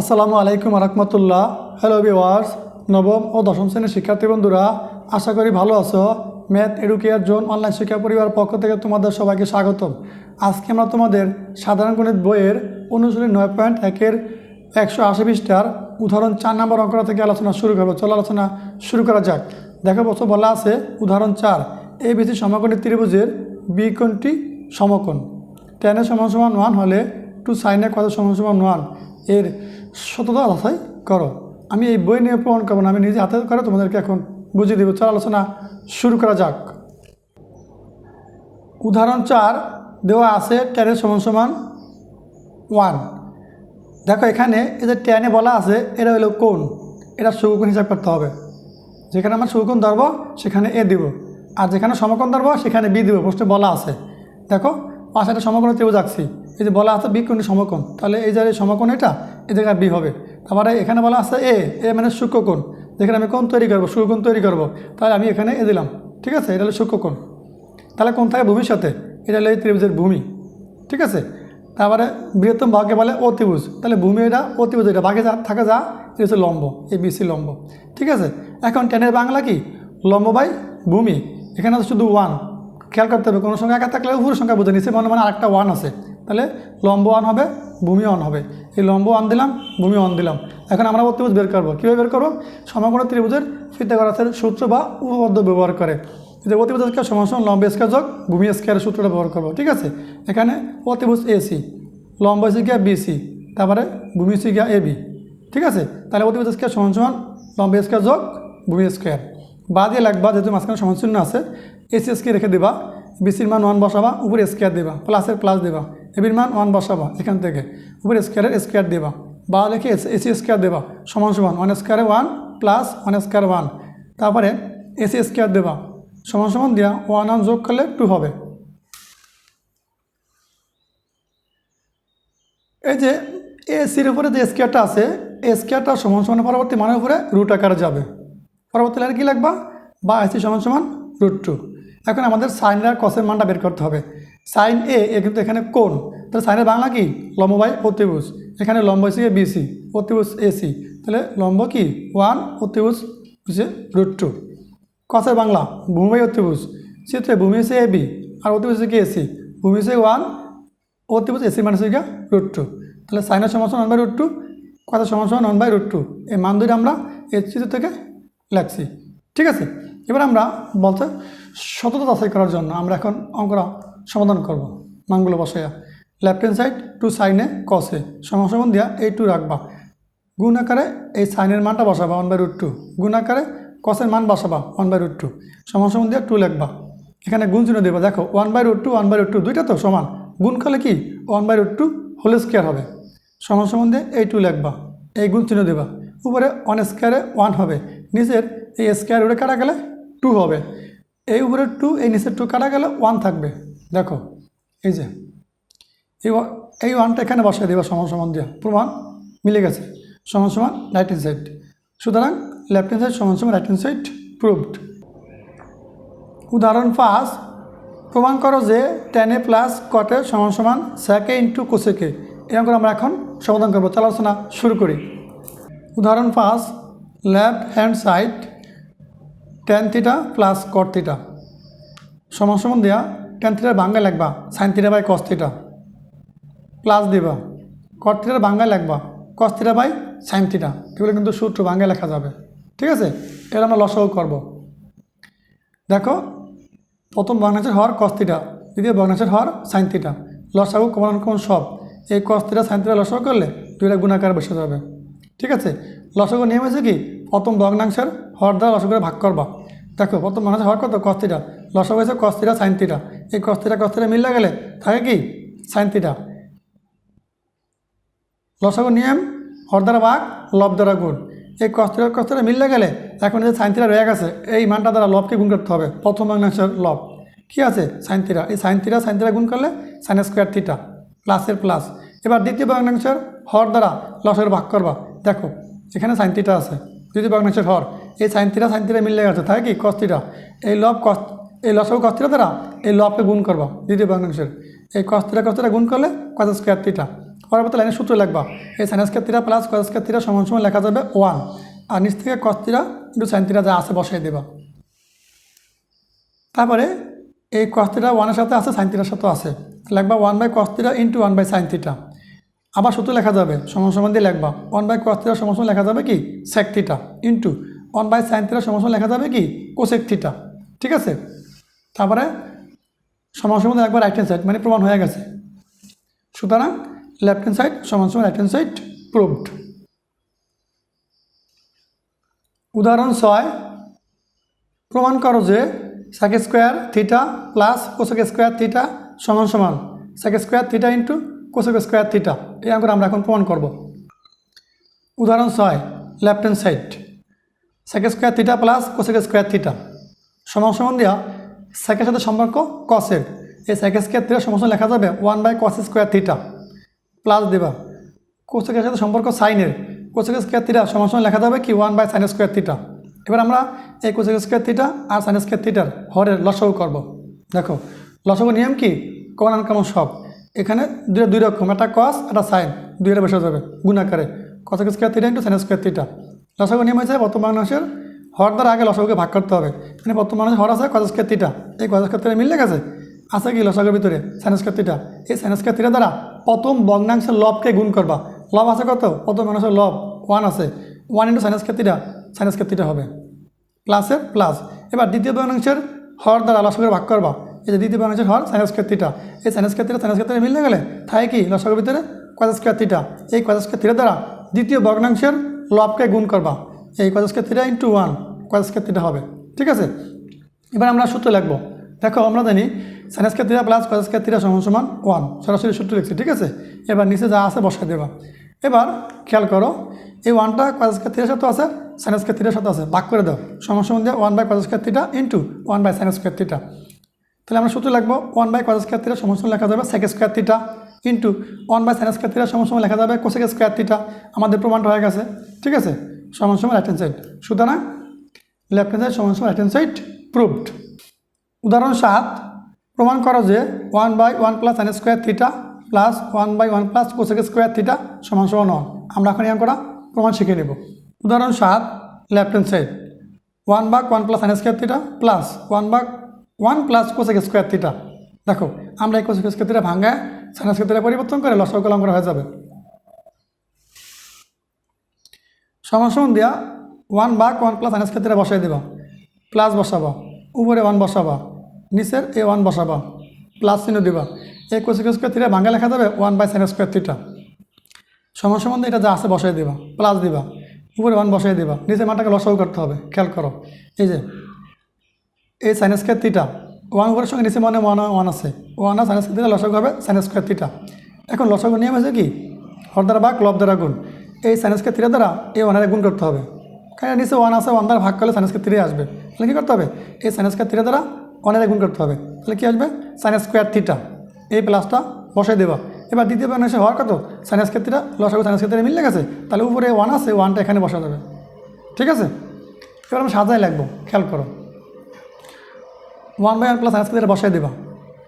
আসসালামু আলাইকুম রহমতুল্লাহ hello viewers নবম ও দশম শ্রেণির শিক্ষার্থী বন্ধুরা, আশা করি ভালো আছো। ম্যাথ এডুকেয়ার জোন অনলাইন শিক্ষা পরিবার পক্ষ থেকে তোমাদের সবাইকে স্বাগতম। আজকে আমরা তোমাদের সাধারণ গণিত বইয়ের অনুশীলনী নয় পয়েন্ট একের একশো আশি পৃষ্ঠার উদাহরণ চার নম্বর অঙ্কটা থেকে আলোচনা শুরু করব। চলো আলোচনা শুরু করা যাক। দেখো বছর বলা আছে উদাহরণ চার এই বেশি সমকোণী ত্রিভুজের বি কোণটি সমকোণ। টেনের সমান সমান ওয়ান হলে টু সাইনের কত সমান সমান ওয়ানের সততা যাচাই করো। আমি এই বই নিয়ে প্রমাণ করব না, আমি নিজে হাতে করে তোমাদেরকে এখন বুঝিয়ে দেবো। চল আলোচনা শুরু করা যাক। উদাহরণ চার, দেওয়া আছে টেনের সমান সমান ওয়ান দেখো এখানে এই যে টেনে বলা আছে, এটা হলো কোন এটা সুকোণ হিসাব করতে হবে। যেখানে আমরা সুকোণ ধরবো, সেখানে এ দিব। আর যেখানে সমকোণ ধরবো, সেখানে বি দিব। প্রশ্নে বলা আছে। দেখো, পাশে একটা সমকোণ ত্রিভুজ আঁকছি। এই যে বলা আছে বি কোণটি সমকোণ, তাহলে এই যে সমকোণ এটা, এই জায়গায় বি হবে। তারপরে এখানে বলা আছে এ এ মানে সূক্ষ্মকোণ যেখানে আমি কোণ তৈরি করব, সুকোণ তৈরি করব, তাহলে আমি এখানে এ দিলাম। ঠিক আছে? এটা হলো সূক্ষ্মকোণ তাহলে কোন থাকে ভূমির এটা হলো এই ত্রিভুজের ভূমি। ঠিক আছে? তারপরে বৃহত্তম ভাগকে বলে অতিভুজ। তাহলে ভূমি এটা, অতিভুজ এটা। ভাগে যা থাকে যা হচ্ছে লম্ব এই বিসি লম্ব। ঠিক আছে? এখন টেনের বাংলা কি? লম্ব বাই ভূমি। এখানে শুধু ওয়ান খেয়াল করতে হবে, কোনো সংখ্যা একা থাকলে উপরের সংখ্যা বুঝে নিচ্ছে। মনে মানে আরেকটা ওয়ান আছে। তাহলে লম্ব ওয়ান হবে, ভূমি ওয়ান হবে। এই লম্ব ওয়ান দিলাম, ভূমি ওয়ান দিলাম। এখন আমরা অতিভুজ বের করব। কীভাবে বের করব? সমগ্র ত্রিভুজের ফিতাগরাসের সূত্র বা উপপাদ্য ব্যবহার করে। যে অতিভুজ স্কোয়ার সমান লম্ব স্কোয়ার যোগ, ভূমি স্কোয়ারের সূত্রটা ব্যবহার করব, ঠিক আছে? এখানে অতিভুজ এসি লম্ব এসি গিয়া বিসি তারপরে ভূমি সি গিয়া এবি ঠিক আছে? তাহলে অতিভুজ স্কোয়ার সমান সমান লম্ব স্কোয়ার যোগ, ভূমি স্কোয়ার বা দিয়ে লাগবা, যেহেতু মাঝখানে সমান চিহ্ন আছে এসি স্কে রেখে দেবা বিসির মান ওয়ান বসাবা, উপরে স্কোয়ার দেবা প্লাসের প্লাস দেবা। এবির মান ওয়ান বসাবা এখান থেকে। উপরে স্কোয়ারের স্কোয়ার দেবা। বা লিখে এসি স্কোয়ার দেবা। সমান সমান ওয়ান স্কোয়ারে one plus one square one তারপরে এসি স্কোয়ার দেবা। সমান সমান দেওয়া ওয়ান ওয়ান যোগ করলে টু হবে। এই যে এসির উপরে যে স্কোয়ারটা আছে, এই স্কোয়ারটা সমান সমান পরবর্তী মানের উপরে রুট আকারে যাবে। পরবর্তী লাইনে কী লাগবা? বা এসি সমান সমান রুট টু এখন আমাদের সাইনের কসের মানটা বের করতে হবে। সাইন এ এ কিন্তু এখানে কোন? তাহলে সাইনের বাংলা কি? লম্ব বাই অতিভুজ। এখানে লম্ব এসি বিসি, অতিভুজ এসি। তাহলে লম্ব কি? ওয়ান, অতিভুজ, হচ্ছে রুট টু। কসের বাংলা, ভূমি অতিভুজ। চিত্রে ভূমি এসে এ বি, আর অতিভুজ কি এসি। ভূমি এসে ওয়ান, অতিভুজ এসি মানে হচ্ছে রুট টু। তাহলে সাইনের সমান সমান ওয়ান বাই রুট টু কসের সমান সমান ওয়ান বাই রুট টু। এই মান দুইটা আমরা এই চিত্র থেকে লাগছি ঠিক আছে? এবার আমরা বলতে সততা যাচাই করার জন্য আমরা এখন অঙ্কটা সমাধান করব। মানগুলো বসাইয়া। লেফট হ্যান্ড সাইড টু সাইনে কসে সমান দিয়া এই টু রাখবা। গুণ আকারে এই সাইনের মানটা বসাবা ওয়ান বাই রুট টু গুণ আকারে কসের মান বসাবা ওয়ান বাই রুট টু সমান দিয়া টু লিখবা। এখানে গুণ চিহ্ন দেবা। দেখো one by root two one by root two দুইটা তো সমান। গুণ করলে কি? One by root two whole square হবে। সমান দিয়ে এই টু লিখবা। এই গুণ চিহ্ন দেবা। উপরে ওয়ান স্কোয়ারে ওয়ান হবে। নিচের এই স্কোয়ার উড়ে কাটা গেলে টু হবে। এই উপরে টু এই নিচের টু কাটা গেলে ওয়ান থাকবে। দেখো, এই যে, এই এই ওয়ানটা এখানে বসাই দেবা সমান সমান দিয়ে। প্রমাণ মিলে গেছে। সমান সমান রাইট হ্যান্ড সাইড সুতরাং লেফট হ্যান্ড সাইড সমান সমান রাইট হ্যান্ড সাইড প্রুভড উদাহরণ পাঁচ, প্রমাণ করো যে টেনে প্লাস কটে সমান সমান স্যাকে ইন্টু কোসেকে এরকম করে আমরা এখন সমাধান করব। তাহলে আলোচনা শুরু করি। উদাহরণ পাঁচ left hand side tan theta plus cot theta সমান সমান দেওয়া টেন থিটার বাঙ্গায় লাগবা sine theta by cos theta plus দিবা। কট থিটার বাঙ্গায় লাগবা cos theta by sine theta এগুলো কিন্তু সূত্র বাঙ্গায় লেখা যাবে। ঠিক আছে? এটা আমরা লসাও করব। দেখো, প্রথম ভগ্নাংশের হর কস দ্বিতীয় ভগ্নাংশের হর সাইন থিটা লসাগু কমন কমন সব। এই কস থিটা সাইন লসাগু করলে দুইটা গুণাকার বসে যাবে। ঠিক আছে? লসাগু নিয়ম হয়েছে কি? প্রথম ভগ্নাংশের হর দ্বারা লসাগু করে ভাগ করবা। দেখো, প্রথম ভগ্নাংশের হর কত? কস থিটা লসাগু হয়েছে কস থিটা সাইন এই কস থিটা কস থিটা মিললে গেলে থাকে কি? সাইন থিটা লসাগু নিয়ম হর দ্বারা ভাগ, লব দ্বারা গুণ। এই কস্তিরা কস্তিরা মিললে গেলে এখন যে সাইন থিটা রয়ে গেছে, এই মানটা দ্বারা লবকে গুণ করতে হবে। প্রথম ভগ্নাংশের লব। কি আছে? সাইন থিটা এই সাইন থিটা সাইন থিটা গুণ করলে সাইন স্কোয়ার থিটা প্লাসের প্লাস এবার দ্বিতীয় ভগ্নাংশের হর দ্বারা লসের ভাগ করবা। দেখো, এখানে সাইন থিটা আছে। দ্বিতীয় ভগ্নাংশের হর। এই সাইন থিটা সাইন থিটা মিললে গেছে। তাই কি? কস্তিটা এই লব কস এই লসও কস্তিটা দ্বারা এই লবকে গুণ করবা, দ্বিতীয় ভগ্নাংশের এই কস্তিটা কস্তিটা গুণ করলে? কত স্কোয়ার থিটা পরবর্তী লাইনের সূত্র লিখবা। এই sine square theta plus cos square theta সমান সমান লেখা যাবে ওয়ান আর নিচ থেকে cos theta into sine theta যা আছে বসাই দেবা। তারপরে এই কস থিটা ওয়ানের সাথে আছে সাইন থিটার সাথেও আছে। লিখবা one by cos theta into one by sine theta আবার সূত্র লেখা যাবে, সমান সমান দিয়ে লিখবা। ওয়ান বাই কস থিটা সমান সমান লেখা যাবে কি? Sec theta into one by sine theta সমান সমান লেখা যাবে কি? কোসেক থিটা ঠিক আছে? তারপরে সমান সমান একবার রাইট হ্যান্ড সাইড মানে প্রমাণ হয়ে গেছে। সুতরাং লেফট হ্যান্ড সাইড সমান সমান রাইট হ্যান্ড সাইড প্রুভড উদাহরণ ছয়, প্রমাণ করো যে sec square theta plus cosec square theta সমান সমান sec square theta into cosec square theta এই অঙ্কটা আমরা এখন প্রমাণ করব। উদাহরণ ছয় left hand side sec square theta plus cosec square theta সমান সমান দেওয়া সেকের সাথে সম্পর্ক কসের এই থিটা সমান সমান লেখা যাবে one by cos square theta plus দেবা। কোসেকের সাথে সম্পর্ক সাইনের কোসেক স্কোয়ার থিটা সমান লেখা যাবে কি? One by sine square theta এবার আমরা এই কোসেক স্কোয়ার থিটা আর সাইন স্কোয়ার থিটার হরের লসগু করব। দেখো, লসগু নিয়ম কি? কমন কেমন সব। এখানে দুইটা দুই রকম, একটা কস একটা সাইন দুইটা বসে যাবে গুণাকারে cosec square theta into sine square theta লসগু নিয়ম হয়েছে বর্তমান মানুষের হর দ্বারা আগে লসগুকে ভাগ করতে হবে। মানে বর্তমান মানুষের হর আছে কস স্কোয়ার এই কস স্কোয়ার থিটা মিলে গেছে? আছে কি লসগের ভিতরে? সাইন স্কোয়ার এই সাইন স্কোয়ার দ্বারা প্রথম ভগ্নাংশের লবকে গুণ করবা। লব আছে কত? প্রথম মানুষের লব ওয়ান আছে। One into sine square theta sine square theta হবে। প্লাসের প্লাস। এবার দ্বিতীয় ভগ্নাংশের হর দ্বারা লসকের ভাগ করবা। এই যে দ্বিতীয় ভগ্নাংশের হর সাইন স্কোয়ার এই sine square theta sine square মিলে গেলে থাকে কি? লসকের ভিতরে কস স্কোয়ার এই কস স্কোয়ার দ্বারা দ্বিতীয় ভগ্নাংশের লবকে গুণ করবা। এই square theta into one. Square theta হবে, ঠিক আছে? এবার আমরা সূত্র লিখব। দেখো, আমরা জানি sine square theta plus square theta সমান সমান ওয়ান সরাসরি সূত্র লিখছি, ঠিক আছে? এবার নিচে যা আছে বসাই দেবা। এবার খেয়াল করো, এই ওয়ানটা স্কোয়ার থিটার সাথে আছে সাইন স্কোয়ার থিটার সাথে আছে। ভাগ করে দাও। সমান সমান দিয়ে one by square theta into one by sine square theta তাহলে আমরা সূত্র লিখব one by cos square theta সমান লেখা যাবে sec square theta into one by sine square theta সমান লেখা যাবে কোসেক স্কোয়ার থিটা আমাদের প্রমাণটা হয়ে গেছে, ঠিক আছে? সমান সমান রাইট হ্যান্ড সাইড সুতরাং left hand right hand side proved উদাহরণ সাত, প্রমাণ করো যে one by one plus sine square theta plus one by one plus cosec square theta সমান সমান ওয়ান আমরা এখন করা প্রমাণ শিখে নেব। উদাহরণ সাত left hand side one by one plus sine square theta plus one by one plus cosec square theta দেখো, আমরা এই কোসেক স্কোয়ার থিটা ভাঙায় সাইন স্কোয়ার থিটা পরিবর্তন করে লসক কলম করা হয়ে যাবে। সমান সমান দেওয়া ওয়ান বাক ওয়ান প্লাস স্কোয়ার থিটা বসাই দেবা। প্লাস বসাবা, উপরে ওয়ান বসাবা, নিচের এ ওয়ান বসাবা, প্লাস চিহ্ন দিবা। এই কোসেক স্কোয়ার থিটা ভাঙা লেখা যাবে one by sine square theta সমান সমান এটা যা আছে বসাই দিবা, প্লাস দিবা, উপরে ওয়ান বসাই দিবা নিচে মানটাকে লসাও করতে হবে, খেয়াল করো। এই যে এই সাইন স্কোয়ার থিটা ওয়ান উপরের সঙ্গে নিচে মানে ওয়ান ওয়ান আছে, ওয়ান আর সাইন স্কোয়ার লসাগু হবে সাইন স্কোয়ার থিটা এখন লসাগু নিয়ম আছে কি? হর দ্বারা ভাগ লব দ্বারা গুণ। এই সাইন স্কোয়ার থিটা দ্বারা এই ওয়ানের গুণ করতে হবে। কারণ নিচে ওয়ান আছে ওয়ান দ্বারা ভাগ করলে সাইন স্কোয়ার থিটাই আসবে। তাহলে কী করতে হবে? এই সাইন স্কোয়ার থিটা দ্বারা ওয়ানের গুণ করতে হবে। তাহলে কী আসবে? সাইন স্কোয়ার থিটা এই প্লাসটা বসাই দেবা। এবার দ্বিতীয় এসে হওয়ার কত? সাইনাস ক্ষেত্রে লসাগু সাইনাস ক্ষেত্রে মিলে গেছে। তাহলে উপরে ওয়ান আছে ওয়ানটা এখানে বসা যাবে। ঠিক আছে? এবার আমরা সাজাই লাগবো খেয়াল করো। One by one plus sinus ক্ষেত্রে বসাই দেবা।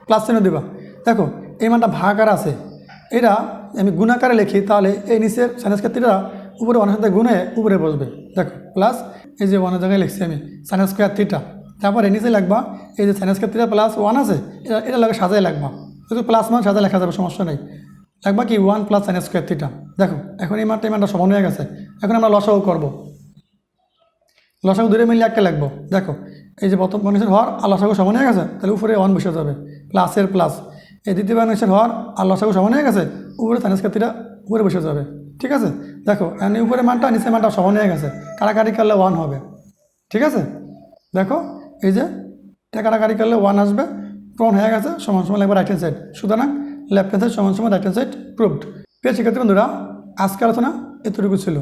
প্লাস চিহ্ন দেবা। দেখো, এই মানটা ভাগ আর আছে। এটা আমি গুণাকারে লিখি, তাহলে এই নিচের সাইনাস ক্ষেত্রটা উপরে ওয়ানের সাথে গুণে উপরে বসবে। দেখো প্লাস এই যে ওয়ানের জায়গায় লিখছি আমি সাইনাস স্কোয়ার থিটা তারপরে নিচে লাগবা এই যে সাইনাস ক্ষেত্রে প্লাস ওয়ান আছে, এটা এটা লাগে সাজাই লাগবা শুধু প্লাস মান সাথে লেখা যাবে, সমস্যা নেই। লাগবা কি one plus sine square theta দেখো, এখন এই মানটা এই সমান হয়ে গেছে। এখন আমরা লসাও করব। লসাগু দূরে মিললে একটা লাগবো দেখো, এই যে প্রথম মানুষের হর আর লসাগু সমান হয়ে গেছে, তাহলে উপরে ওয়ান বসে যাবে। প্লাসের প্লাস এই দ্বিতীয় মানুষের হর আর লসাগু সমান হয়ে গেছে, উপরে সাইন স্কোয়ার থিটা উপরে বসে যাবে। ঠিক আছে? দেখো এই উপরে মানটা, নিচের মানটা সমান হয়ে গেছে। কাটাকাটি করলে ওয়ান হবে। ঠিক আছে? দেখো, এই যে, এটা কাটাকাটি করলে ওয়ান আসবে। প্রমাণ হয়ে গেছে? সমান সমান লাগবে রাইট হ্যান্ড সাইড সুতরাং লেফট হ্যান্ড সাইড সমান সমান রাইট হ্যান্ড সাইড প্রুভড প্রিয় শিক্ষার্থী বন্ধুরা আজকে আলোচনা এতটুকু ছিল।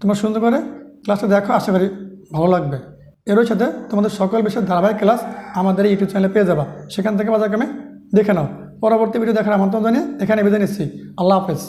তোমরা সুন্দর করে ক্লাসটা দেখো, আশা করি ভালো লাগবে। এরই সাথে তোমাদের সকল বিষয়ের ধারাবাহিক ক্লাস আমাদের ইউটিউব চ্যানেলে পেয়ে যাবা। সেখান থেকে বাজারক্রমে দেখে নাও। পরবর্তী ভিডিও দেখার আমন্ত্রণ জানিয়ে এখানে বেঁধে নিচ্ছি। আল্লাহ হাফেজ।